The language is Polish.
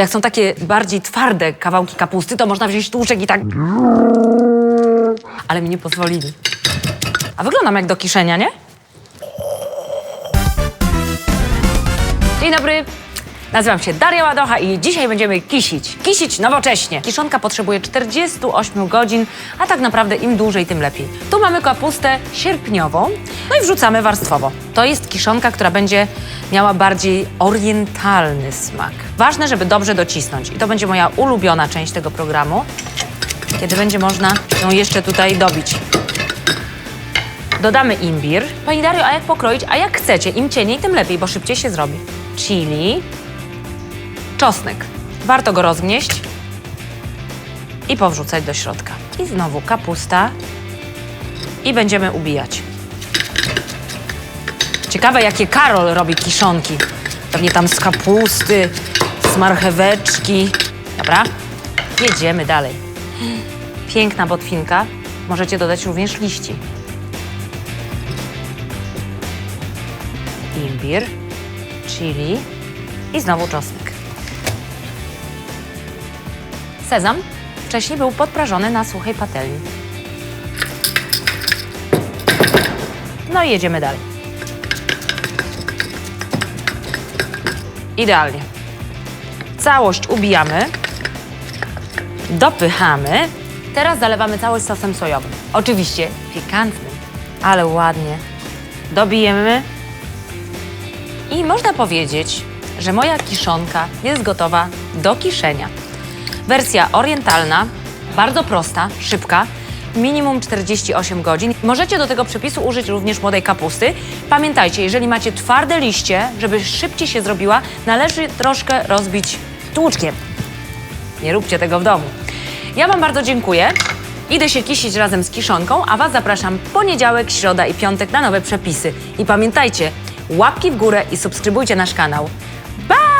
Jak są takie bardziej twarde kawałki kapusty, to można wziąć tłuczek i tak... Ale mi nie pozwolili. A wyglądam jak do kiszenia, nie? Dzień dobry. Nazywam się Daria Ładocha i dzisiaj będziemy kisić. Kisić nowocześnie. Kiszonka potrzebuje 48 godzin, a tak naprawdę im dłużej, tym lepiej. Tu mamy kapustę sierpniową, no i wrzucamy warstwowo. To jest kiszonka, która będzie miała bardziej orientalny smak. Ważne, żeby dobrze docisnąć. I to będzie moja ulubiona część tego programu, kiedy będzie można ją jeszcze tutaj dobić. Dodamy imbir. Pani Dario, a jak pokroić? A jak chcecie, im cieniej, tym lepiej, bo szybciej się zrobi. Chili, czosnek. Warto go rozgnieść i powrzucać do środka. I znowu kapusta i będziemy ubijać. Ciekawe, jakie Karol robi kiszonki. Pewnie tam z kapusty, z marcheweczki. Dobra, jedziemy dalej. Piękna botwinka. Możecie dodać również liści. imbir, chili i znowu czosnek. Sezam wcześniej był podprażony na suchej patelni. No i jedziemy dalej. Idealnie. Całość ubijamy, dopychamy. Teraz zalewamy całość sosem sojowym. Oczywiście pikantnym, ale ładnie. Dobijemy i można powiedzieć, że moja kiszonka jest gotowa do kiszenia. Wersja orientalna, bardzo prosta, szybka, minimum 48 godzin. Możecie do tego przepisu użyć również młodej kapusty. Pamiętajcie, jeżeli macie twarde liście, żeby szybciej się zrobiła, należy troszkę rozbić tłuczkiem. Nie róbcie tego w domu. Ja Wam bardzo dziękuję. Idę się kisić razem z kiszonką, a Was zapraszam poniedziałek, środa i piątek na nowe przepisy. I pamiętajcie, łapki w górę i subskrybujcie nasz kanał. Bye!